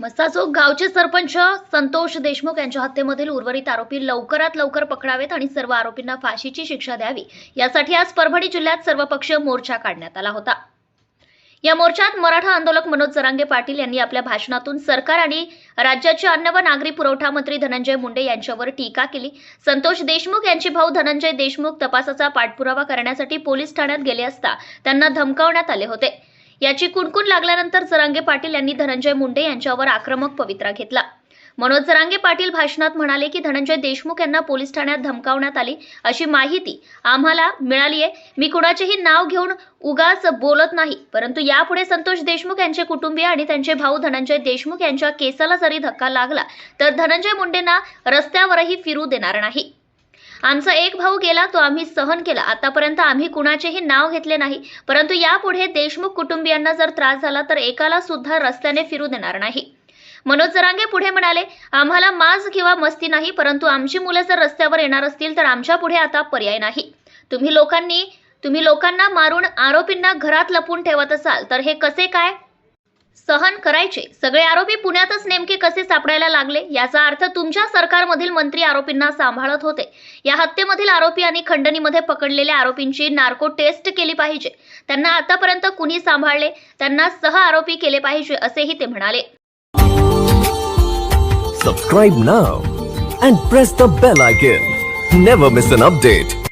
मस्ताचोक गावचे सरपंच संतोष देशमुख यांच्या हत्येमधील उर्वरित आरोपी लवकरात लवकर पकडावेत आणि सर्व आरोपींना फाशीची शिक्षा द्यावी. यासाठी आज परभणी जिल्ह्यात सर्वपक्षीय मोर्चा काढण्यात आला होता. या मोर्चात मराठा आंदोलक मनोज जरांगे पाटील यांनी आपल्या भाषणातून सरकार आणि राज्याचे अन्न व नागरी पुरवठा मंत्री धनंजय मुंडे यांच्यावर टीका केली. संतोष देशमुख यांचे भाऊ धनंजय देशमुख तपासाचा पाठपुरावा करण्यासाठी पोलीस ठाण्यात गेले असता त्यांना धमकावण्यात आले होते. याची कुणकुण लागल्यानंतर जरांगे पाटील यांनी धनंजय मुंडे यांच्यावर आक्रमक पवित्रा घेतला. मनोज जरांगे पाटील भाषणात म्हणाले की धनंजय देशमुख यांना पोलीस ठाण्यात धमकावण्यात आली अशी माहिती आम्हाला मिळाली आहे मी कुणाचेही नाव घेऊन उगाच बोलत नाही परंतु यापुढे संतोष देशमुख यांचे कुटुंबीय आणि त्यांचे भाऊ धनंजय देशमुख यांच्या केसाला जरी धक्का लागला तर धनंजय मुंडेंना रस्त्यावरही फिरू देणार नाही. आमचा एक भाऊ गेला तो आम्ही सहन केला. आतापर्यंत आम्ही कुणाचेही नाव घेतले नाही. परंतु यापुढे देशमुख कुटुंबियांना जर त्रास झाला तर एकाला सुद्धा रस्त्याने फिरू देणार नाही. मनोज जरांगे पुढे म्हणाले आम्हाला माज किंवा मस्ती नाही परंतु आमची मुलं जर रस्त्यावर येणार असतील तर आमच्या पुढे आता पर्याय नाही. तुम्ही लोकांनी तुम्ही लोकांना मारून आरोपींना घरात लपून ठेवत असाल तर हे कसे काय? सहन करायचे. सगळे आरोपी पुण्यातच नेमके कसे सापडायला लागले याचा अर्थ तुमच्या सरकारमधील मंत्री आरोपींना सांभाळत होते. या हत्येमधील आरोपी आणि खंडणीमध्ये पकडलेल्या आरोपींची नार्को टेस्ट केली पाहिजे. त्यांना आतापर्यंत कुणी सांभाळले त्यांना सह आरोपी केले पाहिजे असेही ते म्हणाले. Subscribe now and press the bell icon never miss an update